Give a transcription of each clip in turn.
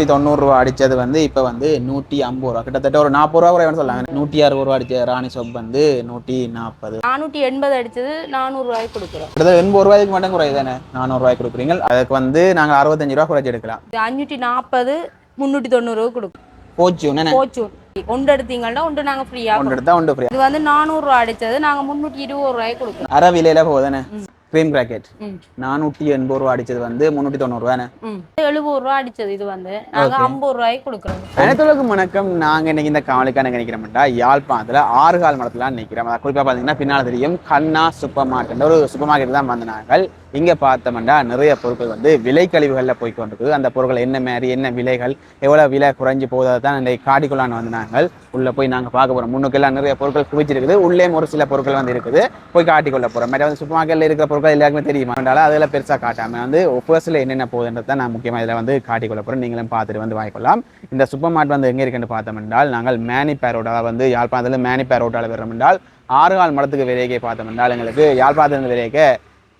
முந்நூற்றி தொண்ணூறுரூவா அடித்தது வந்து இப்போ வந்து நூற்றி ஐம்பது ரூபா. கிட்டத்தட்ட ஒரு நாற்பது ரூபா குறைவான்னு சொல்லாங்க. நூற்றி அறுபது ரூபா அடித்த ராணி சோப் வந்து நூற்றி நாற்பது. நானூற்றி எண்பது அடிச்சது நானூறுரூவாய்க்கு கொடுக்குறோம். கிட்டத்தட்ட எண்பது ரூபாய்க்கு மட்டும் குறையுது தானே நானூறுரூவாய்க்கு கொடுக்குறீங்க. அதுக்கு வந்து நாங்கள் அறுபத்தஞ்சு ரூபா குறைச்சி எடுக்கலாம். அஞ்சூற்றி நாற்பது முந்நூற்றி தொண்ணூறு கொடுக்கும் போச்சு என்ன? போச்சு. ஒன்று எடுத்தீங்கன்னா ஒன்று நாங்கள் ஃப்ரீயாக ஒன்று எடுத்தால் ஒன்று ஃப்ரீ இது வந்து நானூறுரூவா அடிச்சது நாங்கள் முந்நூற்றி இருபது ரூபாய்க்கு கொடுக்குறோம். அரை விலையில போகுதானே? க்ரீம் கிராக்கெட் ம். நானூற்றி எண்பது ரூபா அடிச்சது வந்து முந்நூற்றி தொண்ணூறுவானே ம். எழுபது ரூபா அடிச்சது இது வந்து. நாங்கள் ஐம்பது ரூபாய்க்கு கொடுக்குறோம். அனைத்துலகம் வணக்கம் நாங்கள் இன்னைக்கு இந்த காவலிக்கான நினைக்கிறோம்டா யாழ்ப்பாணத்தில் ஆறு கால் மடத்தில் நிற்கிறோம் அதை குறிப்பாக பார்த்தீங்கன்னா பின்னால் தெரியும் கண்ணா சூப்பர் மார்க்கெட் ஒரு சூப்பர் மார்க்கெட் தான் வந்து நாங்கள் இங்கே பார்த்தோம்னா நிறைய பொருட்கள் வந்து விலை கழிவுகளில் போய் கொண்டிருக்குது. அந்த பொருட்கள் என்ன மாதிரி என்ன விலைகள் எவ்வளோ விலை குறைஞ்சி போவதை தான் இந்த காடிக்குள்ளான வந்து நாங்கள் உள்ளே போய் நாங்கள் பார்க்க போகிறோம் முன்னுக்கெல்லாம் நிறைய பொருட்கள் குவிச்சிருக்குது உள்ளே ஒரு சில பொருட்கள் வந்து இருக்குது. போய் காட்டிக்கொள்ள போகிறோம் மாதிரி வந்து சூப்பர் மார்க்கெட்டில் இருக்கிற பொருட்கள் எல்லாருக்குமே தெரியுமா? அதனால அதில் பெருசாக காட்டாமல் வந்து ஒஃபர்ஸில் என்னென்ன போகுதுன்றதை நான் முக்கியமாக இதில் வந்து காட்டிக்கொள்ள போகிறேன் நீங்களும் பார்த்துட்டு வந்து வாங்கிக்கொள்ளலாம். இந்த சூப்பர் மார்ட் வந்து எங்கே இருக்குன்னு பார்த்தோம் என்றால் நாங்கள் மேனிப்பேர் வந்து யாழ்ப்பாணத்தில் மேனிப்பேர் ரோட்டால் வரோம் என்றால் ஆறு கால் மடத்துக்கு விலைக்கே பார்த்தோம் என்றால் எங்களுக்கு யாழ்ப்பாணத்தில் விலைக்கே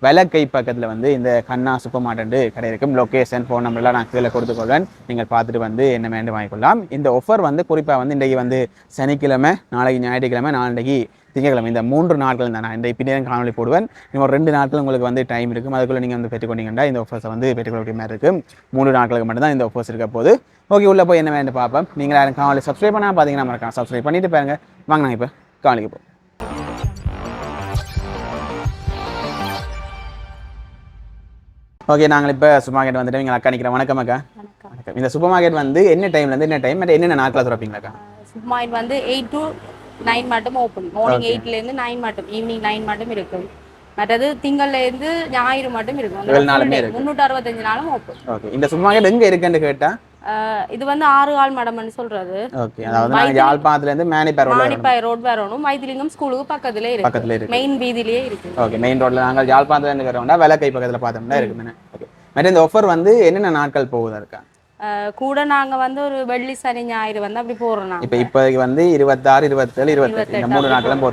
விலக்கை பக்கத்தில் வந்து இந்த கண்ணா சூப்பர் மார்க்கெட் கடை இருக்கும். லொக்கேஷன் ஃபோன் நம்பர்லாம் நான் கீழே கொடுத்துக்கொள்வேன். நீங்கள் பார்த்துட்டு வந்து என்ன வேண்டு வாங்கிக்கொள்ளலாம். இந்த ஆஃபர் வந்து குறிப்பாக வந்து இன்றைக்கு வந்து சனிக்கிழமை நாளைக்கு ஞாயிற்றுக்கிழமை நாளைக்கு திங்கக்கிழமை. இந்த மூன்று நாட்கள் தான் நான் இந்த பின்னேரம் காணொலி போடுவேன். இன்னும் ஒரு ரெண்டு நாட்கள் உங்களுக்கு வந்து டைம் இருக்கும். அதுக்குள்ளே நீங்கள் வந்து பெற்றுக்கொண்டீங்கன்னா இந்த ஆஃபர்ஸை வந்து பெற்றுக்கொள்ள மாதிரி இருக்கும். மூணு நாட்களுக்கு மட்டும்தான் இந்த ஆஃபர்ஸ் இருக்க போது ஓகே உள்ளே போய் என்ன வேண்டு பார்ப்போம். நீங்கள் யாரும் காணொலி சப்ஸ்கிரைப் பண்ணால் பார்த்தீங்கன்னா மறக்காம சப்ஸ்கிரைப் பண்ணிட்டு பாருங்க. வாங்க நான் இப்போ காணொலிக்கு போ ஓகே நாங்கள் இப்போ சூப்பர் மார்க்கெட் வந்துட்டு எங்கள் அக்கா நிற்கிறேன் வணக்கம் அக்கா. வணக்கம். இந்த சூப்பர் மார்க்கெட் வந்து என்ன டைம்லேருந்து என்ன டைம் மற்ற என்னென்ன நாட்களில் திறப்பீங்களாக்கா சுப்மாயின் வந்து எயிட் டு நைன் மட்டும் ஓப்பன் மார்னிங் எயிட்லேருந்து நைன் மட்டும் ஈவினிங் நைன் மட்டும் இருக்கும். மற்றது திங்கள்லேருந்து ஞாயிறு மட்டும் இருக்கும். முந்நூற்றி அறுபத்தஞ்சு நாளும் ஓப்பன் ஓகே இந்த சூப்பர் மார்க்கெட் எங்கே இருக்குன்னு கேட்டால் இது வந்து ஆறு கால் மடம்னு சொல்றது. ஓகே அதாவது நாங்கள் யாழ்ப்பாணத்துலேருந்து மேனிப்பேர் ரோட்ல மாணிப்பாய் ரோட் வரணும். மைதிலிங்கம் ஸ்கூலுக்கு பக்கத்துல இருக்கு. பக்கத்தில் இருக்கு. மெயின் வீதியிலேயே இருக்கு. ஓகே மெயின் ரோட்ல நாங்கள் யாழ்ப்பாணத்துல இருந்து இருக்கிறோம்னா விளக்கை பக்கத்தில் பார்த்தோம்னா இருக்குமே ஓகே. மற்ற இந்த ஆஃபர் வந்து என்னென்ன நாட்கள் போகுதா இருக்கா? கூட நாங்க வந்து ஒரு வெள்ளி சனி ஞாயிறு வந்து அப்படி போறோம் இப்போ இப்போதைக்கு வந்து இருபத்தாறு இருபத்தேழு இருபத்தெட்டு. இந்த மூணு நாட்களும் இப்ப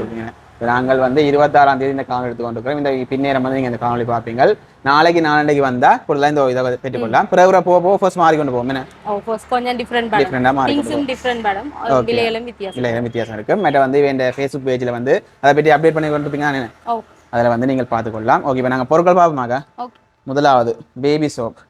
நாங்கள் வந்து இருபத்தாறாம் தேதி இந்த காணொலி எடுத்து கொண்டிருக்கிறோம் இந்த பின்னேரம் வந்து நீங்கள் இந்த காணொலி பார்ப்பீங்க நாளைக்கு நாளண்டைக்கு வந்தால் கூடலாம் இந்த இதை பெற்றுக்கொள்ளலாம். பிறகு போக போக ஃபர்ஸ்ட் மாறி கொண்டு போவோம். கொஞ்சம் டிஃப்ரெண்ட் டிஃப்ரெண்டாக மாறி கொண்டு. விலைகளும் வித்தியாசம். இல்லை வித்தியாசம் இருக்கு. மற்ற வந்து இந்த ஃபேஸ்புக் பேஜில் வந்து அதை பற்றி அப்டேட் பண்ணி கொண்டிருப்பீங்க நான் ஓ. அதில் வந்து நீங்கள் பார்த்துக்கொள்ளலாம். ஓகே இப்போ நாங்கள் பொருட்கள் பார்ப்போமாக்கா ஓகே. முதலாவது பேபி சோப்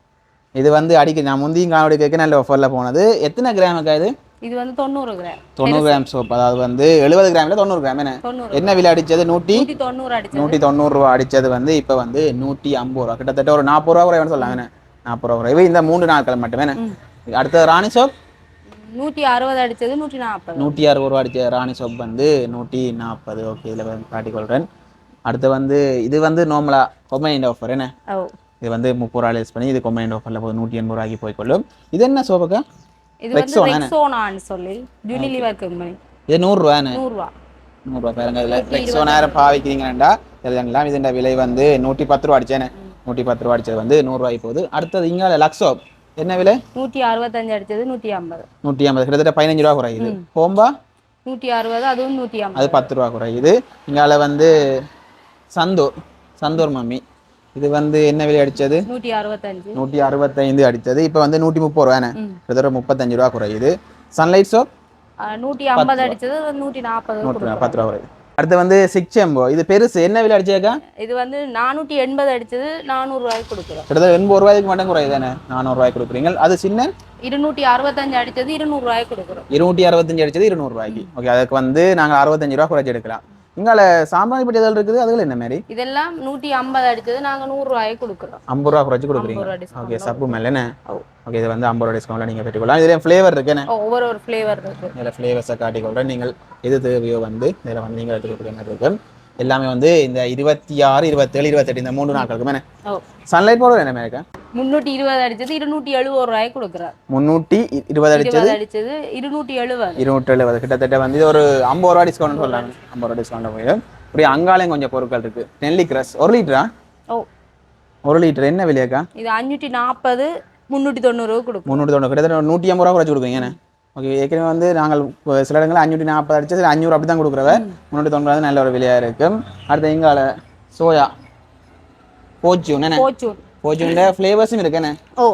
இது வந்து அடிக்க நான் முந்தையும் காணொலி கேட்க நல்ல ஆஃபரில் போனது. எத்தனை கிராமுக்கா இது? இது வந்து தொண்ணூறு கிராம். தொண்ணூறு கிராம் சோப் அதாவது வந்து எழுபது கிராமில் தொண்ணூறு கிராம். என்ன? தொண்ணூறு என்ன விலை அடிச்சது? நூற்றி நூற்றி தொண்ணூறு அடிச்சது. நூற்றி தொண்ணூறுரூவா அடிச்சது வந்து இப்போ வந்து நூற்றி ஐம்பது ரூபா. கிட்டத்தட்ட ஒரு நாற்பது ரூபா குறைவானு சொல்லாங்க. என்ன? நாற்பது ரூபா குறைவு. இந்த மூன்று நாட்கள் மட்டுமே. என்ன? அடுத்தது ராணி சோப். நூற்றி அறுபது அடிச்சது நூற்றி நாற்பது. நூற்றி அறுபது ரூபா அடிச்ச ராணி சோப் வந்து நூற்றி நாற்பது. ஓகே இதில் காட்டிக்கொள்கிறேன் அடுத்து வந்து இது வந்து நார்மலாக கொம்பைண்ட் ஆஃபர் என்ன? இது வந்து முப்பது ரூபா லேஸ் பண்ணி இது கொம்பைண்ட் ஆஃபரில் போய் நூற்றி எண்பது ரூபாய்க்கு போய்க்கொள்ளும். இது என்ன சோப்புக்கா? இது வந்து? ரெக்ஸோனான்னு சொல்லி யூனிலிவர் கம்பெனி இது நூறுரூவான்னு? நூறுரூவா. நூறுரூவா பாருங்க இதில் ரெக்ஸோனாயிரம் பாவிக்கிறீங்கன்னா இதெல்லாம் இதுண்ட விலை வந்து நூற்றி பத்து ரூபா அடிச்சேனே. நூற்றி பத்து ரூபா அடிச்சது வந்து நூறுரூவாய்க்கு போகுது. அடுத்தது இங்கே லக்ஸோ என்ன விலை? நூற்றி அறுபத்தஞ்சு அடிச்சது நூற்றி ஐம்பது. நூற்றி ஐம்பது. கிட்டத்தட்ட பதினஞ்சு ரூபா குறையுது. ஹோம்பா நூற்றி அறுபது அதுவும் நூற்றி ஐம்பது. அது பத்து ரூபா குறையுது. இங்கால வந்து சந்தூர் சந்தூர் மம்மி. இது வந்து என்ன விலை அடிச்சது? நூற்றி அறுபத்தஞ்சு. நூற்றி அறுபத்தைந்து அடிச்சது. இப்போ வந்து நூற்றி முப்பது ரூபாண்ணே. கிட்டத்தட்ட முப்பத்தஞ்சு ரூபா குறையுது. சன்லைட் சோப் நூற்றி ஐம்பது அடிச்சது நூற்றி நாற்பது நூற்றி பத்து ரூபா குறையுது. அடுத்து வந்து சிக்ஸ் எம்போ இது பெருசு. என்ன விலை அடிச்சாக்கா இது வந்து நானூற்றி எண்பது அடிச்சது நானூறுரூவாய்க்கு கொடுக்குறோம். கிட்டத்தட்ட எண்பது ரூபாய்க்கு மட்டும் குறையுது தானே? நானூறுரூவாய்க்கு கொடுக்குறீங்க. அது சின்ன? இருநூற்றி அறுபத்தஞ்சு அடிச்சது இருநூறுவாய்க்கு கொடுக்குறோம். இருநூற்றி அறுபத்தஞ்சு அடிச்சது இருநூறுவாய்க்கு ஓகே அதுக்கு வந்து நாங்கள் அறுபத்தஞ்சு ரூபா குறைச்சி எடுக்கலாம். இங்கால சாம்பிராணி பெட்டி எதாவது இருக்குது? அதுல என்ன மாதிரி இதெல்லாம் நூற்றி ஐம்பது அடிச்சது நாங்கள் நூறுரூவாய்க்கு கொடுக்குறோம். ஐம்பது ரூபா குறைச்சி கொடுக்குறீங்க. ஓகே சப்பு மேலே என்ன. ஓகே இது வந்து ஐம்பது ரூபா டிஸ்கவுண்ட்ல நீங்கள் பெற்றுக்கொள்ளலாம். இதில் ஃப்ளேவர் இருக்குன்னு ஒவ்வொரு ஒரு ஃப்ளேவர் இருக்கு. இதில் ஃப்ளேவர்ஸை காட்டிக்கொள்கிறேன் நீங்கள் எது தேவையோ வந்து இதில் வந்து நீங்கள் மாதிரி இருக்கும். எல்லாமே வந்து இந்த இருபத்தி ஆறு இருபத்தேழு இருபத்தெட்டு இந்த மூணு நாட்களுக்கு மேலே. சன்லைட் பவுடர் என்ன இருக்கா முந்நூற்றி இருபது அடிச்சது இருநூற்றி எழுபது ரூபாய்க்கு கொடுக்குறார். முந்நூற்றி இருபது அடிச்சது? அடிச்சது இருநூற்றி எழுபது. இருநூற்றி எழுபது கிட்டத்தட்ட வந்து இது ஒரு ஐம்பது ரூபா டிஸ்கவுண்ட் சொல்லலாம் ஐம்பது ரூபா டிஸ்கவுண்ட் போயிடும். இப்படி அங்காலையும் கொஞ்சம் பொருட்கள் இருக்கு. நெல்லி கிரஸ் ஒரு லிட்டரா ஓ. ஒரு லிட்டர் என்ன விலையாக்கா? இது அஞ்சூற்றி நாற்பது முந்நூற்றி தொண்ணூறு கிகொடுக்கும் முந்நூற்றி தொண்ணூறு. கிட்டத்தட்ட நூற்றி ஐம்பது ரூபா குறைச்சி கொடுப்பீங்க ஓகே ஏற்கனவே வந்து நாங்கள் சில இடங்களில் அஞ்சூற்றி நாற்பது அடிச்சு சில அஞ்சூறு அப்படி தான் கொடுக்குறவ முந்நூற்றி தொண்ணூறு நல்ல ஒரு விலையாக இருக்கும் அடுத்து இங்கால சோயா. போச்சூன் என்ன? போச்சூன் போச்சூன்ல ஃப்ளேவர்ஸும் இருக்குண்ணே ஓ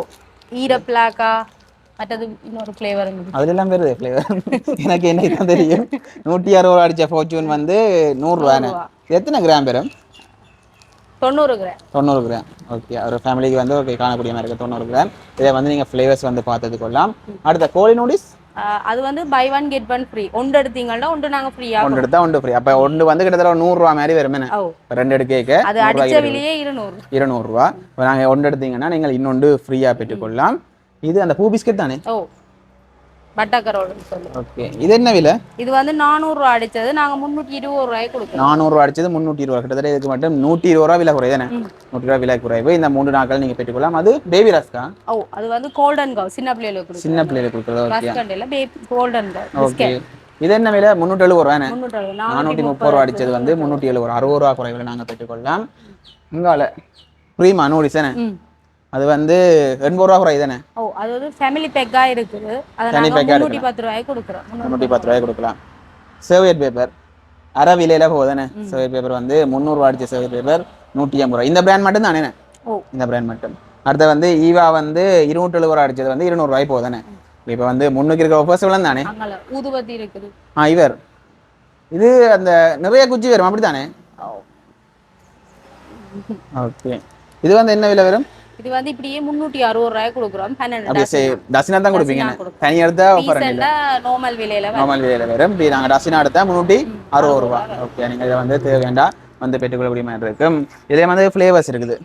ஈர பிளாக்கா மற்றது இன்னொரு ஃப்ளேவர் அதுல எல்லாம் வருது ஃப்ளேவர் எனக்கு என்ன தான் தெரியும். நூற்றி அறுபது ரூபா அடிச்ச ஃபார்ச்சூன் வந்து நூறுரூவாண்ணே நூறுரூவா. எத்தனை கிராம் பெறும்? தொண்ணூறு கிராம். தொண்ணூறு கிராம். ஓகே ஒரு ஃபேமிலிக்கு வந்து ஓகே காணக்கூடிய மாதிரி இருக்குது தொண்ணூறு கிராம். இதை வந்து நீங்கள் ஃப்ளேவர்ஸ் வந்து பார்த்தது கொள்ளலாம் அடுத்த கோழி நூடிஸ் அது வந்து buy one get one free ஒன்று எடுத்தீங்கன்னா ஒன்று நாங்க ஃப்ரீயா ஒன்று எடுத்தா ஒன்று ஃப்ரீ அப்போ ஒன்று வந்து கிட்டத்தட்ட ஒரு நூறுரூவா மாதிரி வரும் ரெண்டு எடுக்க அது அடிச்ச விலையே இருநூறு. இருநூறுவா இப்போ நாங்கள் ஒன்று எடுத்தீங்கன்னா நீங்கள் இன்னொன்று ஃப்ரீயாக பெற்றுக்கொள்ளலாம். இது அந்த பூ பிஸ்கட் தானே? ஓ. பட்டாக்கரோடுன்னு சொல்லுவோம் ஓகே. இது என்ன விலை? இது வந்து நானூறுரூவா அடிச்சது. நாங்க முந்நூற்றி இருபது ரூபாய்க்கு கொடுக்குறோம். நானூறுரூவா அடிச்சது முந்நூற்றி இருபது கிட்டத்தட்ட இதுக்கு மட்டும் நூற்றி இருபது ரூபா விலை குறைவு தானே நூற்றி ரூபா விலை குறைவு. இந்த மூன்று நாட்கள் நீங்கள் பெற்றுக்கொள்ளலாம். அது பேபி ரஸ்கா ஓ அது வந்து கோல்டன் கவ் சின்ன பிள்ளைகளுக்கு சின்ன பிள்ளைகளுக்கு கொடுக்குறது. Okay baby golden cow okay இது என்ன விலை? முந்நூற்றி எழுபது அறுபது நானூற்றி முப்பது ரூபா அடிச்சது வந்து முந்நூற்றி எழுபது. ரூபா அறுபது ரூபா குறைவில் நாங்கள் பெற்றுக்கொள்ளலாம். இங்கால ப்ரீமா நூடிஸ் தானே அது வந்து எண்பது ரூபா குறை தானே ஓ அது வந்து ஃபேமிலி பேக்கா இருக்குது. ஆ முந்நூற்றி பத்து ரூபாய்க்கு கொடுக்குறோம். முந்நூறு முந்நூற்றி பத்து ரூபாய் கொடுக்கலாம். சர்வேட் பேப்பர் அரை விலையில போகுதானே சர்வேட் பேப்பர் வந்து முந்நூறுரூவா அடிச்ச சர்வேட் பேப்பர் நூற்றி ஐம்பது ரூபா இந்த பிராண்ட் மட்டும் தானே ஓ. இந்த பிராண்ட் மட்டும். அடுத்து வந்து ஈவா வந்து இருநூற்றி எழுபது ரூபா அடிச்சது வந்து இருநூறுவாய் போகுதானே இப்போ வந்து முன்னுக்கு இருக்க ஒப்பர்ஸ் தானே? ஊதுபத்தி இருக்குது. ஆ இவர். இது அந்த நிறைய குச்சி வரும் அப்படி தானே ஓகே. இது வந்து என்ன விலை வரும்? இது வந்து இப்படியே முந்நூற்றி அறுபது ரூபாய்க்கு கொடுக்குறோம். பன்னெண்டு டசினா தான் கொடுப்பீங்க. தனி எடுத்தா ஆஃபர் நார்மல் விலையில நார்மல் விலையில வரும். இப்படி நாங்கள் டசினா எடுத்தா முந்நூற்றி அறுபது ரூபா ஓகே நீங்கள் இதை வந்து தேவை வேண்டாம் வந்து பெற்றுக்கொள்ளக்கூடிய மாதிரி இருக்கும் இதே வந்து ஃப்ளேவர்ஸ் இருக்குது.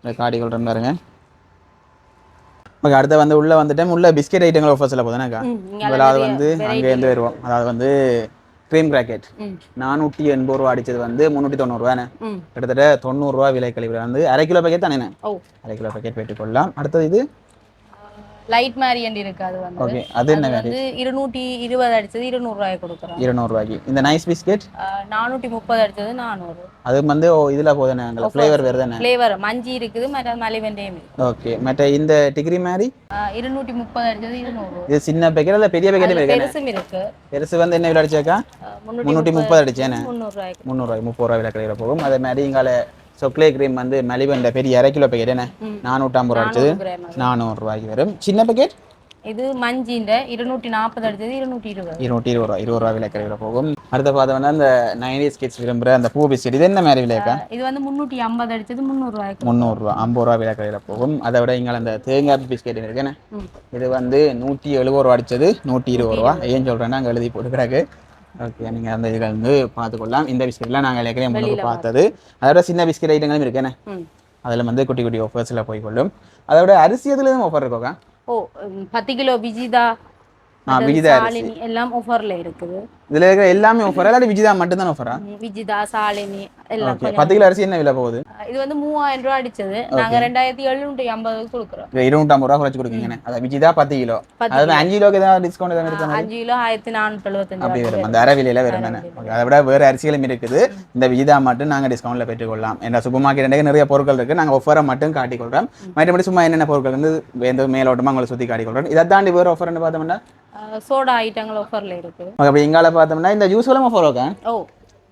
இந்த காடி கொள்றேன் பாருங்க. ஓகே அடுத்து வந்து உள்ள வந்துட்டேன் உள்ள பிஸ்கெட் ஐட்டங்கள் ஆஃபர்ஸில் போதுனாக்கா முதலாவது வந்து அங்கேருந்து வருவோம். அதாவது வந்து க்ரீம் கிராக்கெட் நானூற்றி எண்பது ரூபா அடிச்சது வந்து முந்நூற்றி தொண்ணூறுரூவாண்ணே ம். கிட்டத்தட்ட தொண்ணூறுரூவா விலை கழிவு வந்து அரை கிலோ பேக்கெட் தானே அரை கிலோ பேக்கெட் பெற்றுக்கொள்ளலாம். அடுத்தது இது லைட் மேரியண்ட் இருக்கு அது வந்து. ஓகே அது என்ன வந்து இருநூற்றி இருபது அடிச்சது இருநூறுவாய்க்கு கொடுக்குறோம். இருநூறுவாய்க்கு. இந்த நைஸ் பிஸ்கெட் நானூற்றி முப்பது அடிச்சது நானூறு. அது வந்து இதில் போதுண்ணே அங்கே ஃப்ளேவர் வருதுண்ணே ஃப்ளேவர் மஞ்சி இருக்குது மற்ற மலிவெண்டையும் ஓகே மற்ற இந்த டிகிரி மாதிரி? இருநூற்றி முப்பது அடிச்சது இருநூறு. இது சின்ன பேக்கெட் இல்லை பெரிய பேக்கெட் இருக்கு பெருசும் இருக்கு. பெருசு வந்து என்ன விலை அடிச்சாக்கா முந்நூற்றி முப்பது அடிச்சேண்ணே முந்நூறுவாய்க்கு. முந்நூறுவாய் முப்பது ரூபாய் விலை கடையில் போகும். அதே மாதிரி இங்கால சொக்லே க்ரீம் வந்து மலிவண்ட பெரிய அரை கிலோ பேக்கெட் என்ன. நானூற்றம்பது ரூபா அடிச்சது. நானூறுரூவாய்க்கு வரும். சின்ன பேக்கெட் இது மஞ்சின்ற இருநூற்றி நாற்பது அடிச்சது இருநூற்றி இருபது. இருநூற்றி இருபது ரூபா இருபது ரூபா விலை போகும். அடுத்த பார்த்தோம்னா அந்த நைன்டீஸ் கிட்ஸ் விரும்புகிற அந்த பூ பிஸ்கெட் இது என்ன மாதிரி விலைக்கா? இது வந்து முந்நூற்றி ஐம்பது அடிச்சது முந்நூறுவாய்க்கு முந்நூறுரூவா ஐம்பது ரூபா விலை கடையில் போகும். அதை விட இங்கே அந்த தேங்காய் பிஸ்கெட் இருக்குன்னு இது வந்து நூற்றி எழுபது ரூபா அடிச்சது நூற்றி இருபது ரூபா. ஏன் சொல்கிறேன்னா அங்கே எழுதி போட்டு கிடக்கு. ஓகே நீங்கள் அந்த இதில் வந்து பார்த்துக்கொள்ளலாம். இந்த பிஸ்கெட்லாம் நாங்கள் ஏற்கனவே முன்னுக்கு பார்த்தது. அதோட சின்ன பிஸ்கெட் ஐட்டங்களும் இருக்குண்ணே ம். அதில் வந்து குட்டி குட்டி ஆஃபர்ஸில் போய்க்கொள்ளும் அதோட அரிசி அதுலேயும் ஆஃபர் இருக்கோக்கா? ஓ பத்து கிலோ விஜிதா விஜிதா எல்லாம் ஆஃபர்ல இருக்குது. இதில் இருக்கிற எல்லாமே ஆஃபர் இல்லாட்டி விஜிதா மட்டும்தான் ஆஃபரா விஜிதா சாலினி பத்து கிலோ அரிசி என்ன விலை போகுது? இது வந்து மூவாயிரம் ரூபாய் அடிச்சது. நாங்க ரெண்டாயிரத்தி எழுநூற்றி ஐம்பதுக்கு கொடுக்குறோம். இது இருநூற்றம்பது ரூபா குறைச்சி கொடுக்குங்கண்ணே அதை விஜிதா பத்து கிலோ. அதில் அஞ்சு கிலோக்கு ஏதாவது டிஸ்கவுண்ட் இருக்கா அஞ்சு கிலோ ஆயிரத்தி நானூற்றி எழுபத்தஞ்சு அப்படி வரும். அந்த அரை விலையில வரும் தானே. அதை விட வேறு அரிசிகளும் இருக்குது. இந்த விஜிதா மட்டும் நாங்கள் டிஸ்கவுண்ட்டில் பெற்றுக்கொள்ளலாம். என்ற சூப்பர் மார்க்கெட் நிறைய பொருட்கள் இருக்குது நாங்கள் ஒஃபரை மட்டும் காட்டிக்கொள்கிறோம் மற்றபடி சும்மா என்னென்ன பொருட்கள் வந்து எந்த மேலோட்டமாக உங்களை சுற்றி காட்டிக்கொள்கிறோம் இதை தாண்டி வேறு ஆஃபர்னு பார்த்தோம்னா? சோடா ஐட்டங்கள் ஆஃபர்ல இருக்கு. அப்படி இங்கால பார்த்தோம்னா இந்த ஜூஸ் எல்லாம் ஆஃபர் இருக்கா ஓ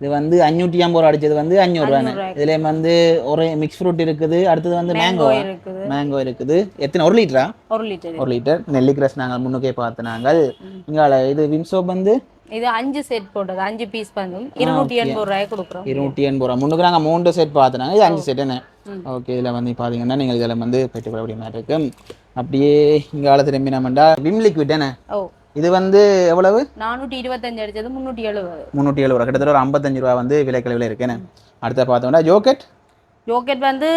இது வந்து அஞ்சூற்றி ஐம்பது ரூபா அடிச்சது வந்து அஞ்சூறு இதுல வந்து ஒரு மிக்ஸ் ஃப்ரூட் இருக்குது அடுத்தது வந்து மேங்கோ மேங்கோ இருக்குது. எத்தனை? ஒரு லிட்டரா ஒரு லிட்டர் ஒரு லிட்டர் நெல்லிக்கிரஸ் நாங்கள் முன்னுக்கே பார்த்து நாங்கள் இங்கால இது விம் சோப் வந்து? இது அஞ்சு செட் போட்டது. அஞ்சு பீஸ் வந்து இருநூற்றி எண்பது ரூபாய் கொடுக்குறோம். இருநூற்றி எண்பது ரூபா. முன்னுக்கு நாங்கள் மூன்று செட் பார்த்துனாங்க. இது அஞ்சு செட் என்ன. ஓகே இதில் வந்து பார்த்தீங்கன்னா நீங்கள் இதில் வந்து பெற்றுக்கொள்ளக்கூடிய மாதிரி இருக்கும். அப்படியே இங்கால திரும்பி நம்மண்டா விம் லிக்விட் என்ன ஓ. இது வந்து எவ்வளவு? நானூற்றி இருபத்தஞ்சு அடிச்சது முந்நூற்றி எழுபது. முந்நூற்றி எழுபது கிட்டத்தட்ட ஒரு ஐம்பத்தஞ்சு ரூபா வந்து விலைக்கழிவில் இருக்குன்னு அடுத்த பார்த்தோம்னா ஜோக்கெட். ஜோக்கெட் வந்து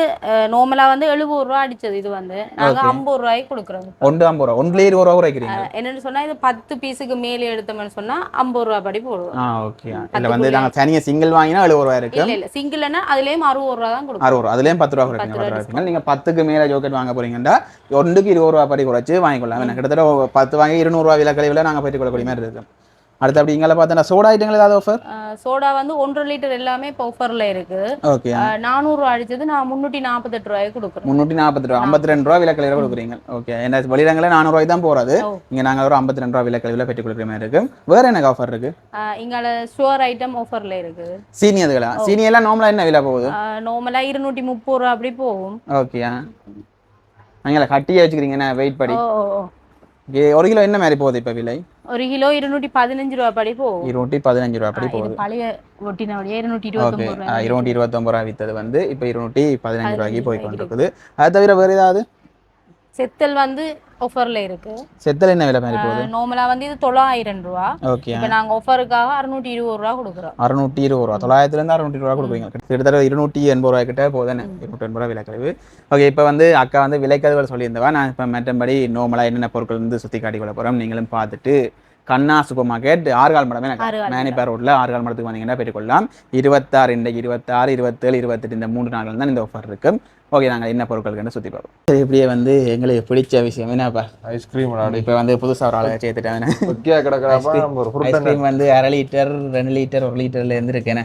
நார்மலா வந்து எழுபது ரூபா அடிச்சது இது வந்து. நாங்க ஐம்பது ரூபாய்க்கு கொடுக்குறோம் ஒன்று ஐம்பது ரூபா. ஒன்றுல இருபது ரூபா குறைக்கிறீங்க என்னன்னு சொன்னா இது பத்து பீஸுக்கு மேலே எடுத்தோம்னு சொன்னா ஐம்பது ரூபா படி போடுவோம். ஆ ஓகே இல்லை வந்து நாங்கள் தனியாக சிங்கிள் வாங்கினா எழுபது ரூபா இருக்கு இல்ல இல்ல. சிங்கிள்னா அதுலயும் அறுபது ரூபா தான் கொடுக்கும் அறுபது ரூபா. அதுலேயும் பத்து ரூபா ரூபா குறைப்பீங்க நீங்கள் பத்துக்கு மேலே ஜோக்கெட் வாங்க போறீங்கன்னா ஒன்றுக்கு இருபது ரூபா படி குறைச்சி வாங்கிக்கொள்ளலாம். கிட்டத்தட்ட பத்து வாங்கி இருநூறுவா விலை கழிவில் நாங்கள் பெற்றுக்கொள்ளக்கூடிய மாதிரி இருக்கும். அடுத்து அப்படி இங்கே பார்த்தா சோடா ஐட்டங்கள் ஏதாவது ஆஃபர் சோடா வந்து ஒன்றரை லிட்டர் எல்லாமே இப்போ ஆஃபர்ல இருக்கு. ஓகே. நானூறு ரூபா அடிச்சது நான் முந்நூற்றி நாற்பத்தெட்டு ரூபாய்க்கு கொடுக்குறேன். முந்நூற்றி நாற்பத்தி ரூபா ஐம்பத்தி ரெண்டு ரூபா விலை கழிவில் கொடுக்குறீங்க. ஓகே. என்ன வெளியிடங்களே நானூறுவாய் தான் போகிறது. இங்கே நாங்கள் ஒரு ஐம்பத்தி ரெண்டு ரூபா விலை கழிவில் பெற்றுக் கொடுக்குற மாதிரி இருக்கு. வேற எனக்கு ஆஃபர் இருக்கு? இங்கால ஷுவர் ஐட்டம் ஆஃபர்ல இருக்குது சீனி அதுகளா சீனி எல்லாம் நார்மலாக என்ன விலை போகுது? நார்மலா இருநூற்றி முப்பது ரூபா அப்படி போகும். ஓகே. அங்கே கட்டியே வச்சுக்கிறீங்கண்ணே வெயிட் படி? ஒரு கிலோ என்ன மாதிரி போகுது இப்போ விலை? ஒரு கிலோ இருநூற்றி பதினஞ்சு ரூபா படி போகும் இருநூற்றி பதினஞ்சு ரூபா இது போகுது பழைய ஒட்டினபடியே இருநூற்றி ஓகே இருபத்தொம்பது ரூபா இருநூற்றி இருபத்தொம்பது ரூபா வித்தது வந்து இப்போ இருநூற்றி பதினஞ்சு ரூபாய்க்கு போய் கொண்டிருக்குது அது தவிர வேறு ஏதாவது செத்தல் வந்து ஆஃபர்ல இருக்கு. செத்தல் என்ன விலை மாதிரி போகுது? நார்மலா வந்து இது தொள்ளாயிரம் ரூபா. ஓகே. இப்போ நாங்க ஆஃபருக்காக அறுநூற்றி இருபது ரூபா கொடுக்குறோம். அறுநூற்றி இருபது ரூபா. தொள்ளாயிரத்துலேருந்து அறுநூற்றி ரூபா கொடுக்குறீங்க. கிட்டத்தட்ட இருநூற்றி எண்பது ரூபாய் கிட்ட போதுன்னு இருநூற்றி எண்பது ரூபா விலை கழிவு. ஓகே இப்போ வந்து அக்கா வந்து விலைக்கதவுகள் சொல்லியிருந்தவா. நான் இப்போ மற்றபடி நோமலாக என்னென்ன பொருட்கள் வந்து சுற்றி காட்டி கொள்ள போகிறோம் நீங்களும் பார்த்துட்டு கண்ணா சூப்பர் மார்க்கெட் ஆறுகால் மடமே மேனிப்பா ரோட்டில் ஆறுகால் மடத்துக்கு வந்தீங்கன்னா பெற்றுக்கொள்ளலாம். இருபத்தாறு இன்றைக்கு இருபத்தாறு இருபத்தேழு இருபத்தெட்டு இந்த மூன்று நாட்கள் தான் இந்த ஆஃபர் இருக்கும் ஓகே நாங்கள் என்ன பொருட்கள் சுற்றி பார்ப்போம். சரி இப்படியே வந்து எங்களுக்கு பிடிச்ச விஷயம் என்னப்பா? ஐஸ்கிரீம் இப்போ வந்து புதுசாக ஒரு ஆளை ஃப்ரூட் ஐஸ்கிரீம் வந்து அரை லிட்டர் ரெண்டு லிட்டர் ஒரு லிட்டர்ல இருந்து இருக்கேனே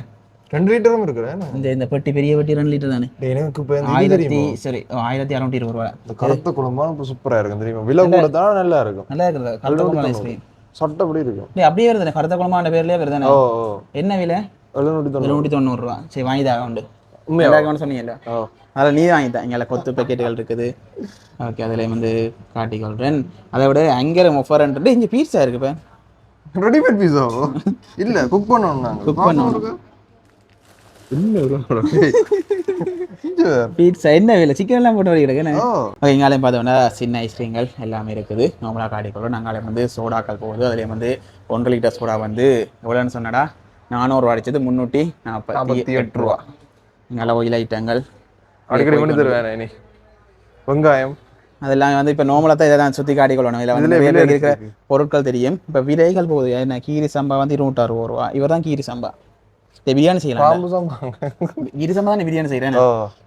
ரெண்டு லிட்டரும் இருக்குது இந்த இந்த பெட்டி பெரிய பெட்டி ரெண்டு லிட்டர் தானே? எனக்கு இப்போ ஆயிரத்தி சரி ஆயிரத்தி அறுநூற்றி இருபது ரூபா இந்த கருத்த குழம்பா இப்போ சூப்பரா இருக்கும் தெரியுமா? விலை கூட தான் நல்லா இருக்கும். நல்லா இருக்குது? கருத்த குழம்பு ஐஸ்கிரீம்? சட்டப்படி இருக்கும். டேய் அப்படியே வருதுண்ணே கருத்த குழம்பாண்ட பேர்லயே வருதுண்ணே என்ன விலை? எழுநூற்றி தொண்ணூறு. தொண்ணூறுரூவா சரி வாங்கி தான் உண்டு. உண்மையா? எல்லாருக்கும் சொன்னீங்கல்ல? ஓ அதில் நீ வாங்கிட்டேன் இங்கே கொத்து பேக்கெட்டுகள் இருக்குது. ஓகே அதில் வந்து காட்டிக்கொள்கிறேன் அதை விட அங்கே ஒஃபர்ன்றது இங்கே பீட்சா இருக்கு இப்போ ரெடிமேட் பீஸா இல்ல குக் பண்ணணும் நாங்க. Cook பண்ணணும். இல்ல பீட்சா என்ன விலை? சிக்கன் எல்லாம் போட்டு ஓ. ஓகே இங்காலையும் பார்த்தோம்னா சின்ன ஐஸ்கிரீம்கள் எல்லாமே இருக்குது. நார்மலாக காட்டிக்கொள்ளும் நாங்கள் வந்து சோடாக்கள் போகுது. அதுலேயும் வந்து ஒன்றரை லிட்டர் சோடா வந்து எவ்வளோன்னு சொன்னடா? நானூறுரூவா அடிச்சது முந்நூற்றி நாற்பத்தி எட்டு ரூபா. இங்கே ஒயில் ஐட்டங்கள் அடிக்கடி பண்ணி தருவேன் இனி. வெங்காயம். அதெல்லாம் வந்து இப்போ நார்மலாக தான் இதை தான் சுற்றி காட்டிக்கொள்ளணும் இதில் வந்து இதுல நிறைய விலை இருக்கிற இருக்கு. பொருட்கள் தெரியும். இப்போ விலைகள் போகுது. என்ன கீரி சம்பா வந்து இருநூற்றி அறுபது ரூபா இவர் தான் கீரி சம்பா. இந்த பிரியாணி செய்யலாம். கீரி சம்பா தான் பிரியாணி செய்கிறேன்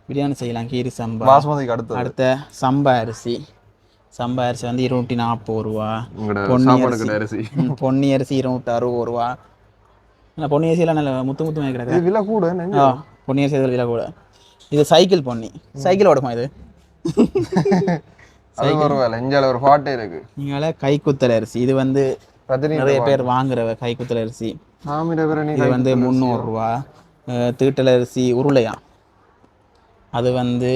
பிரியாணி செய்யலாம். கீரி சம்பா. பாஸ்மதிக்கு அடுத்தது. அடுத்த சம்பா அரிசி. சம்பா அரிசி வந்து இருநூற்றி நாற்பது ரூபா. பொன்னி அரிசி. பொன்னி அரிசி இருநூற்றி அறுபது ரூபா. பொன்னி அரிசியெல்லாம் நல்ல முத்து முத்து இது விலை கூட அரிசி இதில் விலை கூட. இது சைக்கிள் பொன்னி. சைக்கிள் ஓடுமா இது? அது ஒரு வேலை இஞ்சால ஒரு பாட்டே இருக்கு. நீங்கள கைக்குத்தல் அரிசி. இது வந்து நிறைய பேர் வாங்குற கைக்குத்தல் அரிசி. இது வந்து முந்நூறுரூவா. தீட்டல் அரிசி உருளையா. அது வந்து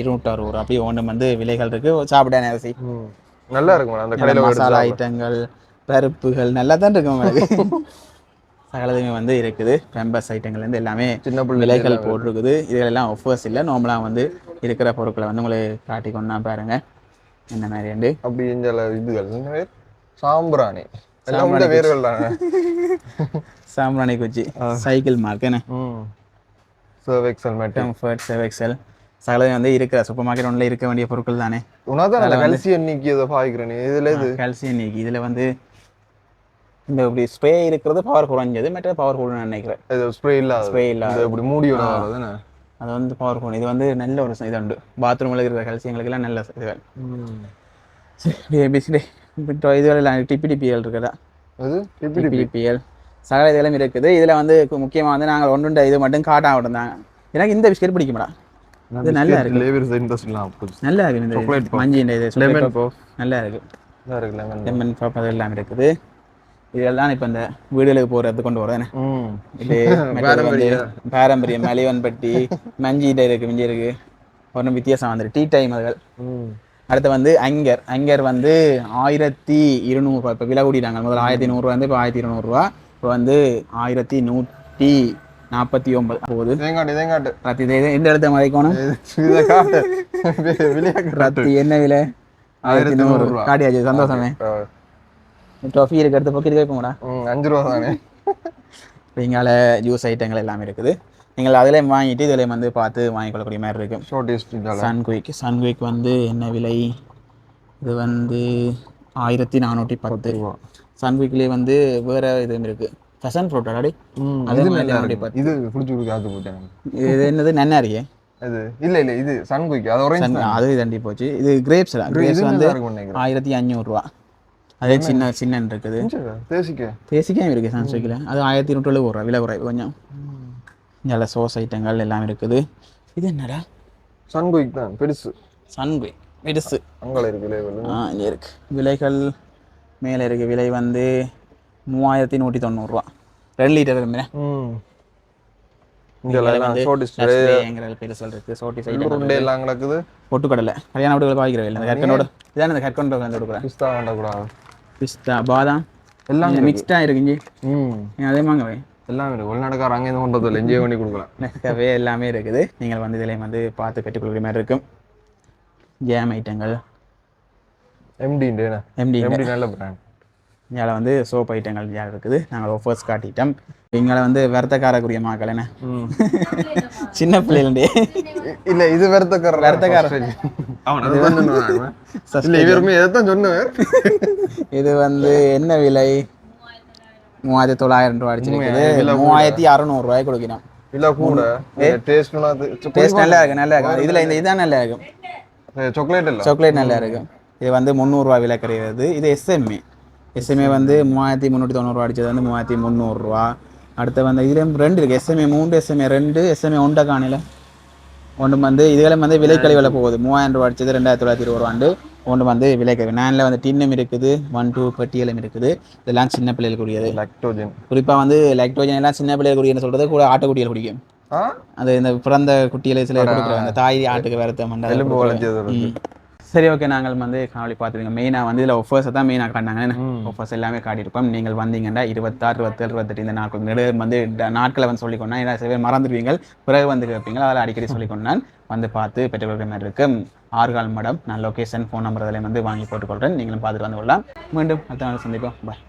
இருநூற்றி அறுபது ரூபா. அப்படி ஒன்று வந்து விலைகள் இருக்கு. சாப்பிடான அரிசி. நல்லா இருக்கும் அந்த கடையில மசாலா ஐட்டங்கள் பருப்புகள் நல்லா தான் இருக்கும் உங்களுக்கு. சகலதுமே வந்து இருக்குது. பெம்பஸ் ஐட்டங்கள்லேருந்து எல்லாமே சின்ன பிள்ளை விலைகள் போட்டிருக்குது. இதெல்லாம் ஆஃபர்ஸ் இல்லை. நார்மலாக வந்து இருக்கிற பொருட்களை வந்து உங்களுக்கு காட்டி கொண்டா பாருங்க. என்ன மாதிரி உண்டு அப்படி இதுகள். பேர் சாம்பிராணி. எல்லாம் தானே? சாம்பிராணி குச்சி. சைக்கிள் மார்க் என்ன? சர்வெக்சல் மேட்டு கம்ஃபர்ட் செவெக்சல் சகலதும் வந்து இருக்கிற சூப்பர் மார்க்கெட் ஒன்றில் இருக்க வேண்டிய பொருட்கள் தானே. உனதான் அந்த கல்சியம் நீக்கி அதை பாய்க்கிறேன் இதுல இது கால்சியம் நீக்கி. இதில் வந்து இந்த இப்படி ஸ்ப்ரே இருக்கிறது பவர் குறைஞ்சது மற்ற பவர் கூடன்னு நினைக்கிறேன். இது ஸ்ப்ரே இல்லாத ஸ்ப்ரே இல்லை இப்படி வரதுன்னு அது வந்து பவர் கூடும் இது வந்து நல்ல ஒரு இது உண்டு. பாத்ரூமில் இருக்கிற கல்சியங்களுக்கெல்லாம் நல்ல இதுகள் சரி பேசிட்டு இப்போ இதுகள் எல்லாம் டிபி டிபிஎல் இருக்குதா? அது டிபிடிபிஎல் சகல இதெல்லாம் இருக்குது. இதில் வந்து முக்கியமாக வந்து நாங்கள் ஒன்றுண்ட இது மட்டும் காட்டாம விட்டுருந்தாங்க எனக்கு இந்த பிஸ்கெட் பிடிக்குமாடா. இது நல்லா இருக்கு. நல்லா இருக்கு இந்த. மஞ்சி இந்த இது நல்லா இருக்கு. நல்லா இருக்கு லெமன் பாப் அது எல்லாம் இருக்குது. இதெல்லாம் இப்போ இந்த வீடுகளுக்கு போகிறது கொண்டு வரேன் இது பாரம்பரியம் மலிவன் பட்டி மஞ்சிட்ட இருக்கு மிஞ்சி இருக்கு. ஒன்றும் வித்தியாசம் வந்துரு. டீ டைம் அதுகள். அடுத்து வந்து அங்கர். அங்கர் வந்து ஆயிரத்தி இருநூறுவா இப்போ விலை கூட்டிட்டாங்க முதல்ல ஆயிரத்தி நூறுரூவா வந்து இப்போ ஆயிரத்தி இருநூறுவா இப்போ வந்து ஆயிரத்தி நூற்றி நாற்பத்தி ஒன்பது. போகுது. எந்த இடத்த மறைக்கணும் ரத்தி என்ன விலை? ஆயிரத்தி நூறு. காட்டியாச்சு. சந்தோஷமே. ட்ராஃபி இருக்கிறது பக்கெட் வைப்போம்டா ம் அஞ்சு ரூபா தானே. இங்கால ஜூஸ் ஐட்டங்கள் எல்லாமே இருக்குது. நீங்கள் அதிலே வாங்கிட்டு இதில் வந்து பார்த்து வாங்கிக்கொள்ளக்கூடிய மாதிரி இருக்கும். ஷார்ட் டேஸ்ட் இதால சன் குயிக் சன் குயிக் வந்து என்ன விலை? இது வந்து ஆயிரத்தி நானூற்றி பத்து. ரூபா. சன் குயிக்லேயே வந்து வேறு இதுவும் இருக்குது ஃபசன் ஃப்ரூட் அடாடி அதே இது இருக்கு. இது பிடிச்சி ஆத்து போட்டேன். இது என்னது? நன்னாரியே? இது இல்ல இல்ல இது சன் குயிக் அது ஒரே அது தண்டி போச்சு. இது கிரேப்ஸ் கிரேப்ஸ் இது வந்து ஆயிரத்தி அஞ்சூறுரூவா அதே சின்ன சின்னன் இருக்குது. தேசிக்க? பேசிக்காகவும் இருக்குது சன்ஸ்டிக்கில் அது ஆயிரத்தி நூற்றி ரூபா விலை குறைவு கொஞ்சம். நல்ல சோஸ் ஐட்டங்கள் எல்லாம் இருக்குது. இது என்னடா? சன் குயிக் தான் பெருசு. சன் குயிக் பெருசு. அங்கே இருக்கு லேவல் ஆ இங்கே இருக்கு. விலைகள் மேலே இருக்கு. விலை வந்து மூவாயிரத்தி நூற்றி தொண்ணூறுரூவா ரெண்டு லிட்டர் இருந்தேன் இருக்கு. பொட்டுக்கடலை கல்யாண வீடுகளுக்கு வாங்கிக்கிறவே இல்லை இந்த கற்கண்டோட இதான இந்த வந்து கொடுக்குறேன் பிஸ்தா பாதாம் எல்லாம் மிக்ஸ்டாக இருக்குங்க. ம். அதே வாங்கவே எல்லாம் இருக்கு வெளிநாடுக்கார அங்கேருந்து கொண்டு வரதில்லை. என்ஜாய் பண்ணி கொடுக்கலாம் நெஸ்கவே எல்லாமே இருக்குது. நீங்கள் வந்து இதில் வந்து பார்த்து கற்றுக்கொள்கிற மாதிரி இருக்கும். ஜேம் ஐட்டங்கள் எம்டிண்டு எம்டி எம்டி நல்ல பிராண்ட் இங்கே வந்து சோப் ஐட்டங்கள் இங்கே இருக்குது. நாங்கள் ஆஃபர்ஸ் காட்டிட்டோம். இங்கே வந்து வருத்தக்காரக்குரிய மாக்கள் என்ன? சின்ன பிள்ளைகளே இல்ல இது எதைத்தான் சொன்னவர் இது வந்து என்ன விலை? மூவாயிரத்தி தொள்ளாயிரம் ரூபாய் அடிச்சிருக்குது. மூவாயிரத்தி அறநூறுவாய் கொடுக்கணும். இல்ல கூட. டேஸ்ட் நல்லா இருக்கு. நல்லா இருக்கு இதில் இந்த இதுதான் நல்லா இருக்கும் சாக்லேட் இல்ல? சாக்லேட் நல்லா இருக்கும் இது வந்து முந்நூறுரூவா விலை கிடையாது இது எஸ்எம்ஏ எஸ்எம்ஏ வந்து மூவாயிரத்தி முந்நூற்றி தொண்ணூறுரூவா அடிச்சது வந்து மூவாயிரத்தி முந்நூறுரூவா அடுத்து வந்து இதுலேயும் ரெண்டு இருக்குது எஸ்எம்ஏ மூன்று எஸ்எம்ஏ ரெண்டு எஸ்எம்ஏ ஒன்றை காணில ஒன்று வந்து இதுகளும் வந்து விலை கழிவில் போகுது. மூவாயிரம் ரூபா அடிச்சது ரெண்டாயிரத்தி தொள்ளாயிரத்தி இருபது ரூபாண்டு ஒன்று வந்து விலை கழிவு. நானில் வந்து டின்னும் இருக்குது. ஒன் டூ பெட்டியலும் இருக்குது. இதெல்லாம் சின்ன பிள்ளைகளுக்குரியது. லாக்டோஜன் குறிப்பாக வந்து லாக்டோஜன் எல்லாம் சின்ன பிள்ளைகளுக்குரியன்னு சொல்கிறது கூட ஆட்டுக்குட்டியில் பிடிக்கும் ஆ? அது இந்த பிறந்த குட்டியில சில கொடுக்குறாங்க. அந்த தாய் ஆட்டுக்கு வரத்த மண்டை எலும்பு இருக்கு. சரி ஓகே நாங்கள் வந்து காணொலி பார்த்துருங்க மெயினாக வந்து இதில் ஒஃபர்ஸை தான் மெயினாக காட்டினாங்க. ம். ஒஃபர்ஸ் எல்லாமே காட்டியிருப்போம். நீங்கள் வந்தீங்கன்னா இருபத்தாறு இருபத்தேழு இருபத்தெட்டு இந்த நாட்கள் நெடு வந்து நாட்களை வந்து சொல்லிக்கொண்டா ஏன்னா சில பேர் மறந்துடுவீங்க பிறகு வந்து கேட்பீங்க அதில் அடிக்கடி சொல்லிக்கொண்டான் வந்து பார்த்து பெற்றுக்கொள்கிற மாதிரி இருக்கும். ஆறுகால் மடம் நான் லொகேஷன் ஃபோன் நம்பர் அதில் வந்து வாங்கி போட்டுக்கொள்கிறேன் நீங்களும் பார்த்துட்டு வந்து கொள்ளலாம். மீண்டும் அடுத்த நாள் சந்திப்போம். பாய்